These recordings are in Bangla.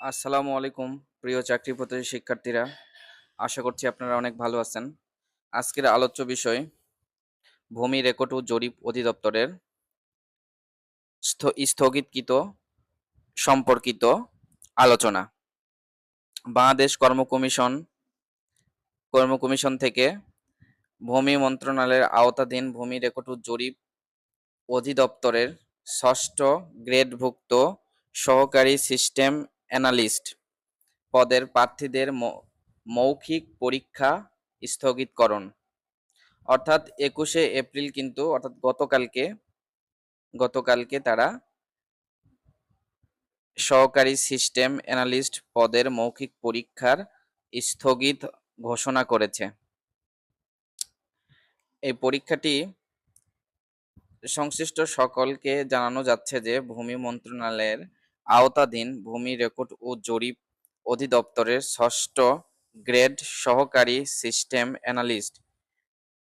আসসালামু আলাইকুম, প্রিয় চাকরি প্রত্যাশী শিক্ষার্থীরা। আশা করছি আপনারা অনেক ভালো আছেন। আজকের আলোচ্য বিষয়, ভূমি রেকর্ড ও জরিপ অধিদপ্তরের স্থ- স্থগিতকৃত, সম্পর্কিত আলোচনা। বাংলাদেশ কর্ম কমিশন কর্ম কমিশন থেকে ভূমি মন্ত্রণালয়ের আওতাধীন ভূমি রেকর্ড ও জরিপ অধিদপ্তরের ষষ্ঠ গ্রেডভুক্ত সহকারী সিস্টেম অ্যানালিস্ট পদের প্রার্থীদের মৌখিক পরীক্ষা স্থগিতকরণ। অর্থাৎ একুশে এপ্রিল কিন্তু, অর্থাৎ গতকালকে গতকালকে তারা সহকারী সিস্টেম অ্যানালিস্ট পদের মৌখিক পরীক্ষার স্থগিত ঘোষণা করেছে। এই পরীক্ষাটি সংশ্লিষ্ট সকলকে জানানো যাচ্ছে যে, ভূমি মন্ত্রণালয়ের আওতাধীন ভূমি রেকর্ড ও জরিপ অধিদপ্তরের ষষ্ঠ গ্রেড সহকারী সিস্টেম অ্যানালিস্ট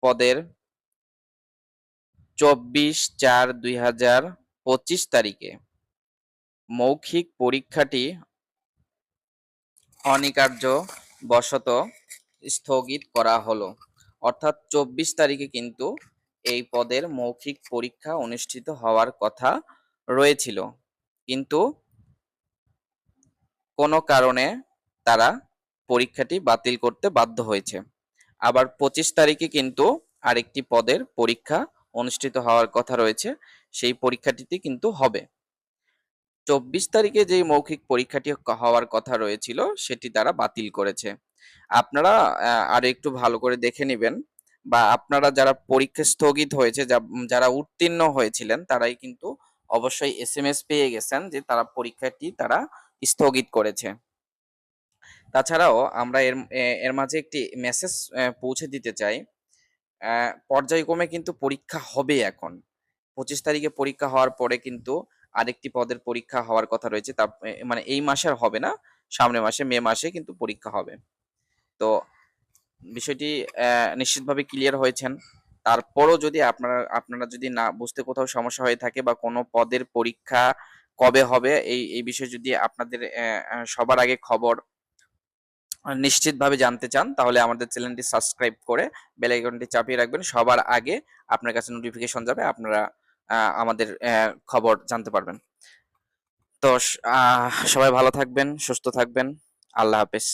পদের চব্বিশ চার দুই হাজার পঁচিশ তারিখে। মৌখিক পরীক্ষাটি অনিকার্য বশত স্থগিত করা হলো। অর্থাৎ চব্বিশ তারিখে কিন্তু এই পদের মৌখিক পরীক্ষা অনুষ্ঠিত হওয়ার কথা রয়েছিল। কিন্তু কোনো কারণে তারা পরীক্ষাটি বাতিল করতে বাধ্য হয়েছে। আবার পঁচিশ তারিখে কিন্তু আরেকটি পদের পরীক্ষা অনুষ্ঠিত হওয়ার কথা রয়েছে, সেই পরীক্ষাটিতে কিন্তু হবে। চব্বিশ তারিখে যে মৌখিক পরীক্ষাটি হওয়ার কথা রয়েছিল, সেটি তারা বাতিল করেছে। আপনারা আরও একটু ভালো করে দেখে নেবেন বা আপনারা যারা পরীক্ষা স্থগিত হয়েছে যারা উত্তীর্ণ হয়েছিলেন, তারাই কিন্তু অবশ্যই এস এম এস পেয়ে গেছেন যে তারা পরীক্ষাটি তারা স্থগিত করেছে। তাছাড়াও আমরা এর এর মাঝে একটি মেসেজ পৌঁছে দিতে চাই। পর্যায়ক্রমে কিন্তু পরীক্ষা হবে এখন। পঁচিশ তারিখে পরীক্ষা হওয়ার পরে কিন্তু আরেকটি পদের পরীক্ষা হওয়ার কথা রয়েছে। তা মানে এই মাসে আর হবে না সামনের মাসে, মে মাসে কিন্তু পরীক্ষা হবে। তো বিষয়টি নিশ্চিতভাবে ক্লিয়ার হয়েছেন। তারপরও যদি আপনারা আপনারা যদি না, বুঝতে কোথাও সমস্যা হয়ে থাকে বা কোনো পদের পরীক্ষা কবে হবে? এই এই বিষয়ে যদি আপনাদের সবার আগে খবর নিশ্চিতভাবে জানতে চান, তাহলে আমাদের চ্যানেলটি সাবস্ক্রাইব করে বেল আইকনটি চাপিয়ে রাখবেন। সবার আগে আপনার কাছে নোটিফিকেশন যাবে, আপনারা আমাদের খবর জানতে পারবেন। তো সবাই ভালো থাকবেন, সুস্থ থাকবেন। আল্লাহ হাফেজ।